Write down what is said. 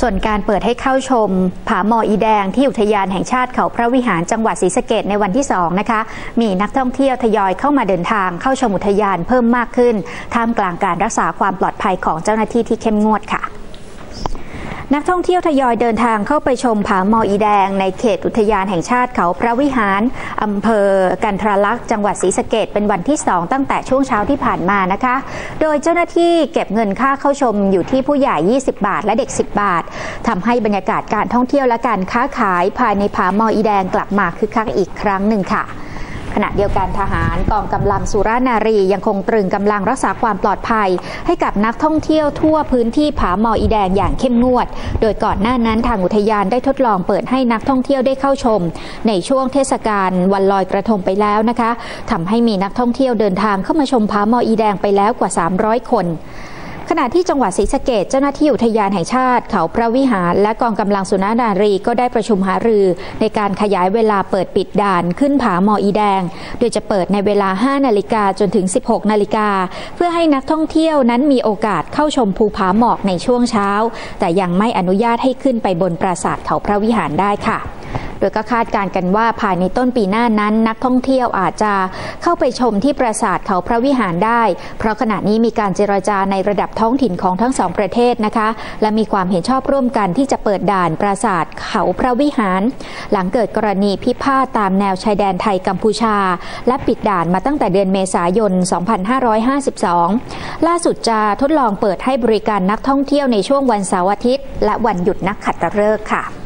ส่วนการเปิดให้เข้าชม ผาหมออีแดงที่อุทยานแห่งชาติเขาพระวิหารจังหวัดศรีสะเกดในวันที่2นะคะ มีนักท่องเที่ยวทยอยเข้ามาเดินทางเข้าชมอุทยานเพิ่มมากขึ้น ท่ามกลางการรักษาความปลอดภัยของเจ้าหน้าที่ที่เข้มงวดค่ะ นักท่องเที่ยวทยอยเดินทางเข้าไปชมผาหมออีแดง ในเขตอุทยานแห่งชาติเขาพระวิหารอำเภอกันทรลักษณ์จังหวัดศรีสะเกดเป็นวันที่ 2 ตั้งแต่ช่วงเช้าที่ผ่านมานะคะ โดยเจ้าหน้าที่เก็บเงินค่าเข้าชมอยู่ที่ผู้ใหญ่ 20 บาท และเด็ก 10 บาททำให้บรรยากาศการท่องเที่ยวและการค้าขายภายในผาหมออีแดงกลับมาคึกคักอีกครั้งหนึ่งค่ะ ขณะเดียวกันทหารกองกำลังสุรานารียังคงตรึงกำลังรักษาความปลอดภัย ให้กับนักท่องเที่ยวทั่วพื้นที่ผาหมออีแดงอย่างเข้มงวด โดยก่อนหน้านั้นทางอุทยานได้ทดลองเปิดให้นักท่องเที่ยวได้เข้าชม ในช่วงเทศกาลวันลอยกระทงไปแล้วนะคะทำให้มีนักท่องเที่ยวเดินทางเข้ามาชมผาหมออีแดงไปแล้วกว่า 300 คน ขณะที่จังหวัดศรีสะเกดเจ้าหน้าที่อุทยานแห่งชาติ เขาพระวิหาร และกองกำลังสุนานารีก็ได้ประชุมหารือ ในการขยายเวลาเปิดปิดด่านขึ้นผาหมออีแดง โดยจะเปิดในเวลา 5 นาฬิกาจนถึง 16 นาฬิกา เพื่อให้นักท่องเที่ยวนั้นมีโอกาสเข้าชมภูผาหมอกในช่วงเช้า แต่ยังไม่อนุญาตให้ขึ้นไปบนปราสาทเขาพระวิหารได้ค่ะ ยก็คาดการกันว่าภายในต้นปีหน้านั้น นักท่องเที่ยวอาจจะเข้าไปชมที่ปราสาทเขาพระวิหารได้ เพราะขณะนี้มีการเจรจาในระดับท้องถิ่นของทั้งสองประเทศนะคะ และมีความเห็นชอบร่วมกันที่จะเปิดด่านปราสาทเขาพระวิหาร หลังเกิดกรณีพิพาทตามแนวชายแดนไทยกัมพูชา และปิดด่านมาตั้งแต่เดือนเมษายน 2552 ล่าสุดจะทดลองเปิดให้บริการนักท่องเที่ยวในช่วงวันเสาร์อาทิตย์ และวันหยุดนักขัตฤกษ์ค่ะ